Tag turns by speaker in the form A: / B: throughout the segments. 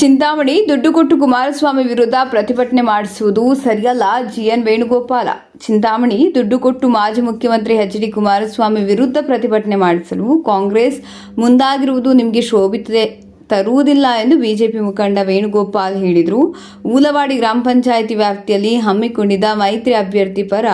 A: ಚಿಂತಾಮಣಿ ದುಡ್ಡು ಕೊಟ್ಟು ಕುಮಾರಸ್ವಾಮಿ ವಿರುದ್ಧ ಪ್ರತಿಭಟನೆ ಮಾಡಿಸುವುದು ಸರಿಯಲ್ಲ. ಜಿಎನ್ ವೇಣುಗೋಪಾಲ, ಚಿಂತಾಮಣಿ ದುಡ್ಡು ಕೊಟ್ಟು ಮಾಜಿ ಮುಖ್ಯಮಂತ್ರಿ ಎಚ್ ಡಿ ಕುಮಾರಸ್ವಾಮಿ ವಿರುದ್ಧ ಪ್ರತಿಭಟನೆ ಮಾಡಿಸಲು ಕಾಂಗ್ರೆಸ್ ಮುಂದಾಗಿರುವುದು ನಿಮಗೆ ಶೋಭಿತದೆ. ತರುವುದಿಲ್ಲ ಎಂದು ಬಿಜೆಪಿ ಮುಖಂಡ ವೇಣುಗೋಪಾಲ್ ಹೇಳಿದರು. ಊಲವಾಡಿ ಗ್ರಾಮ ಪಂಚಾಯಿತಿ ವ್ಯಾಪ್ತಿಯಲ್ಲಿ ಹಮ್ಮಿಕೊಂಡಿದ್ದ ಮೈತ್ರಿ ಅಭ್ಯರ್ಥಿ ಪರ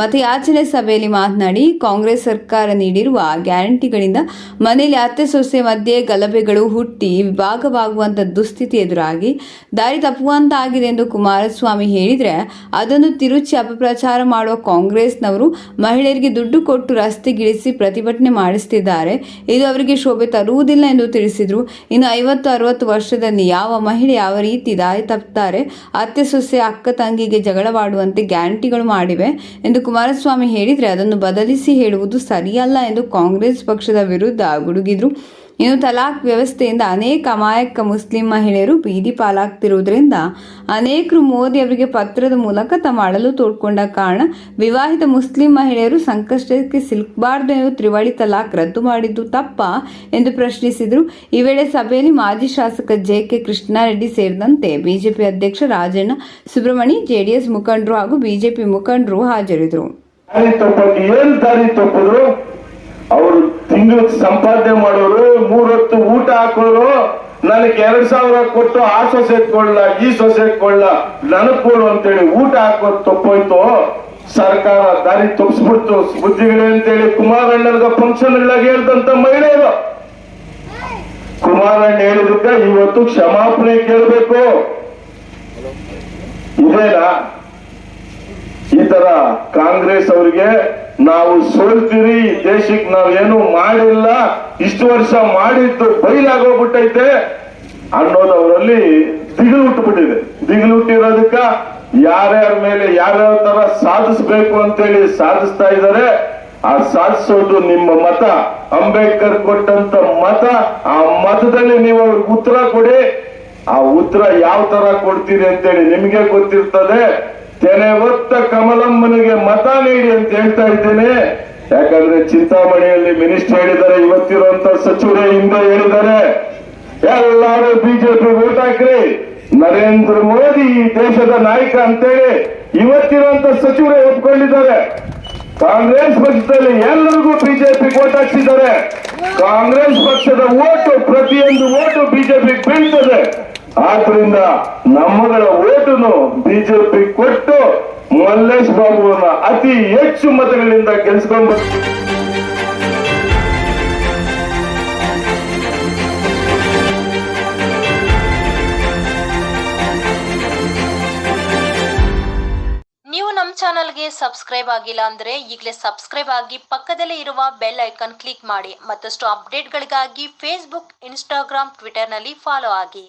A: ಮತಯಾಚನೆ ಸಭೆಯಲ್ಲಿ ಮಾತನಾಡಿ, ಕಾಂಗ್ರೆಸ್ ಸರ್ಕಾರ ನೀಡಿರುವ ಗ್ಯಾರಂಟಿಗಳಿಂದ ಮನೆಯಲ್ಲಿ ಅತ್ತೆ ಸೊಸೆ ಮಧ್ಯೆ ಗಲಭೆಗಳು ಹುಟ್ಟಿ ವಿಭಾಗವಾಗುವಂಥ ದುಸ್ಥಿತಿ ಎದುರಾಗಿ ದಾರಿ ತಪ್ಪುವಂತಾಗಿದೆ ಎಂದು ಕುಮಾರಸ್ವಾಮಿ ಹೇಳಿದರೆ, ಅದನ್ನು ತಿರುಚಿ ಅಪಪ್ರಚಾರ ಮಾಡುವ ಕಾಂಗ್ರೆಸ್ನವರು ಮಹಿಳೆಯರಿಗೆ ದುಡ್ಡು ಕೊಟ್ಟು ರಸ್ತೆಗಿಳಿಸಿ ಪ್ರತಿಭಟನೆ ಮಾಡಿಸುತ್ತಿದ್ದಾರೆ ಇದು ಅವರಿಗೆ ಶೋಭೆ ತರುವುದಿಲ್ಲ ಎಂದು ತಿಳಿಸಿದರು. ಇನ್ನು ಐವತ್ತು ಅರವತ್ತು ವರ್ಷದಲ್ಲಿ ಯಾವ ಮಹಿಳೆ ಯಾವ ರೀತಿ ದಾರಿ ತಪ್ಪುತ್ತಾರೆ ಅತ್ತೆ ಸೊಸೆ, ಅಕ್ಕ ತಂಗಿಗೆ ಜಗಳವಾಡುವಂತೆ ಗ್ಯಾರಂಟಿಗಳು ಮಾಡಿವೆ ಎಂದು ಕುಮಾರಸ್ವಾಮಿ ಹೇಳಿದರೆ ಅದನ್ನು ಬದಲಿಸಿ ಹೇಳುವುದು ಸರಿಯಲ್ಲ ಎಂದು ಕಾಂಗ್ರೆಸ್ ಪಕ್ಷದ ವಿರುದ್ಧ ಗುಡುಗಿದ್ರು. ಇನ್ನು ತಲಾಕ್ ವ್ಯವಸ್ಥೆಯಿಂದ ಅನೇಕ ಅಮಾಯಕ ಮುಸ್ಲಿಂ ಮಹಿಳೆಯರು ಬೀದಿ ಪಾಲಾಗ್ತಿರುವುದರಿಂದ ಅನೇಕರು ಮೋದಿ ಅವರಿಗೆ ಪತ್ರದ ಮೂಲಕ ತಮ್ಮ ಅಳಲು ತೋಡ್ಕೊಂಡ ಕಾರಣ ವಿವಾಹಿತ ಮುಸ್ಲಿಂ ಮಹಿಳೆಯರು ಸಂಕಷ್ಟಕ್ಕೆ ಸಿಲುಕಬಾರದು ಎಂದು ತ್ರಿವಳಿ ತಲಾಕ್ ರದ್ದು ಮಾಡಿದ್ದು ತಪ್ಪ ಎಂದು ಪ್ರಶ್ನಿಸಿದರು. ಈ ವೇಳೆ ಸಭೆಯಲ್ಲಿ ಮಾಜಿ ಶಾಸಕ ಜೆ ಕೆ ಕೃಷ್ಣಾರೆಡ್ಡಿ ಸೇರಿದಂತೆ ಬಿಜೆಪಿ ಅಧ್ಯಕ್ಷ ರಾಜಣ್ಣ ಸುಬ್ರಹ್ಮಣಿ ಜೆಡಿಎಸ್ ಮುಖಂಡರು ಹಾಗೂ ಬಿಜೆಪಿ ಮುಖಂಡರು ಹಾಜರಿದ್ದರು.
B: ದಾರಿ ಏನ್ ದಾರಿ ತಪ್ಪಿದ್ರು? ಅವರು ತಿಂಗಳ ಸಂಪಾದನೆ ಮಾಡೋರು ಮೂರೊತ್ತು ಊಟ ಹಾಕೋರು ನನಗೆ ಎರಡ್ ಸಾವಿರ ಕೊಟ್ಟು ಆ ಸೊಸೆ ಕೊಡ್ಲ ಈ ಸೊಸೆ ಕೊಡ್ಲ ನನಗ್ ಕೊಡು ಅಂತೇಳಿ ಊಟ ಹಾಕೋದು ತಪ್ಪೋಯ್ತು. ಸರ್ಕಾರ ದಾರಿ ತಪ್ಪಿಸ್ಬಿಡ್ತು ಬುದ್ಧಿಗಳೇ ಅಂತೇಳಿ ಕುಮಾರಣ್ಣನ ಫಂಕ್ಷನ್ಗಳಾಗಿ ಹೇಳ್ದಂತ ಮಹಿಳೆಯರು. ಕುಮಾರಣ್ಣ ಹೇಳಿದಕ್ಕೆ ಇವತ್ತು ಕ್ಷಮಾಪಣೆ ಕೇಳಬೇಕು. ಇದೇನಾ? ಈ ತರ ಕಾಂಗ್ರೆಸ್ ಅವರಿಗೆ ನಾವು ಸೋಲ್ತೀರಿ ದೇಶಕ್ಕೆ ನಾವೇನು ಮಾಡಿಲ್ಲ, ಇಷ್ಟು ವರ್ಷ ಮಾಡಿದ್ದು ಬೈಲಾಗೋಗ್ಬಿಟ್ಟೈತೆ ಅನ್ನೋದು ಅವರಲ್ಲಿ ದಿಗಿಲು ಹುಟ್ಟುಬಿಟ್ಟಿದೆ. ದಿಗಿಲು ಹುಟ್ಟಿರೋದಕ್ಕ ಯಾರ್ಯಾರ ಮೇಲೆ ಯಾವ್ಯಾವ ತರ ಸಾಧಿಸ್ಬೇಕು ಅಂತೇಳಿ ಸಾಧಿಸ್ತಾ ಇದ್ದಾರೆ ಆ ಸಾಧಿಸೋದು ನಿಮ್ಮ ಮತ. ಅಂಬೇಡ್ಕರ್ ಕೊಟ್ಟಂತ ಮತ, ಆ ಮತದಲ್ಲಿ ನೀವು ಅವ್ರಿಗೆ ಉತ್ತರ ಕೊಡಿ. ಆ ಉತ್ತರ ಯಾವ ತರ ಕೊಡ್ತೀರಿ ಅಂತೇಳಿ ನಿಮಗೆ ಗೊತ್ತಿರ್ತದೆ. ತೆನೆ ಒತ್ತ ಕಮಲಮ್ಮನಿಗೆ ಮತ ನೀಡಿ ಅಂತ ಹೇಳ್ತಾ ಇದ್ದೇನೆ. ಯಾಕಂದ್ರೆ ಚಿಂತಾಮಣಿಯಲ್ಲಿ ಮಿನಿಸ್ಟರ್ ಹೇಳಿದ್ದಾರೆ, ಇವತ್ತಿರುವಂತ ಸಚಿವರೇ ಹಿಂದೆ ಹೇಳಿದ್ದಾರೆ. ಎಲ್ಲರೂ ಬಿಜೆಪಿ ಓಟ್ ಹಾಕ್ರಿ. ನರೇಂದ್ರ ಮೋದಿ ಈ ದೇಶದ ನಾಯಕ ಅಂತೇಳಿ ಇವತ್ತಿರುವಂತ ಸಚಿವರೇ ಒಪ್ಕೊಂಡಿದ್ದಾರೆ. ಕಾಂಗ್ರೆಸ್ ಪಕ್ಷದಲ್ಲಿ ಎಲ್ಲರಿಗೂ ಬಿಜೆಪಿ ಓಟ್ ಹಾಕ್ಸಿದ್ದಾರೆ. ಕಾಂಗ್ರೆಸ್ ಪಕ್ಷದ ಓಟು ಪ್ರತಿಯೊಂದು ಓಟು ಆದ್ರಿಂದ ನಮ್ಮಗಳ ಓಟನ್ನು ಬಿಜೆಪಿ ಕೊಟ್ಟು ಮಲ್ಲೇಶ್ ಬಾಬುವನ್ನ ಅತಿ ಹೆಚ್ಚು ಮತಗಳಿಂದ ಗೆಲ್ಸ್ಕೊಂಡ್
C: ನೀವು ನಮ್ಮ ಚಾನಲ್ಗೆ ಸಬ್ಸ್ಕ್ರೈಬ್ ಆಗಿಲ್ಲ ಅಂದ್ರೆ ಈಗಲೇ ಸಬ್ಸ್ಕ್ರೈಬ್ ಆಗಿ ಪಕ್ಕದಲ್ಲೇ ಇರುವ ಬೆಲ್ ಐಕಾನ್ ಕ್ಲಿಕ್ ಮಾಡಿ ಮತ್ತಷ್ಟು ಅಪ್ಡೇಟ್ಗಳಿಗಾಗಿ ಫೇಸ್ಬುಕ್ ಇನ್ಸ್ಟಾಗ್ರಾಮ್ ಟ್ವಿಟರ್ನಲ್ಲಿ ಫಾಲೋ ಆಗಿ.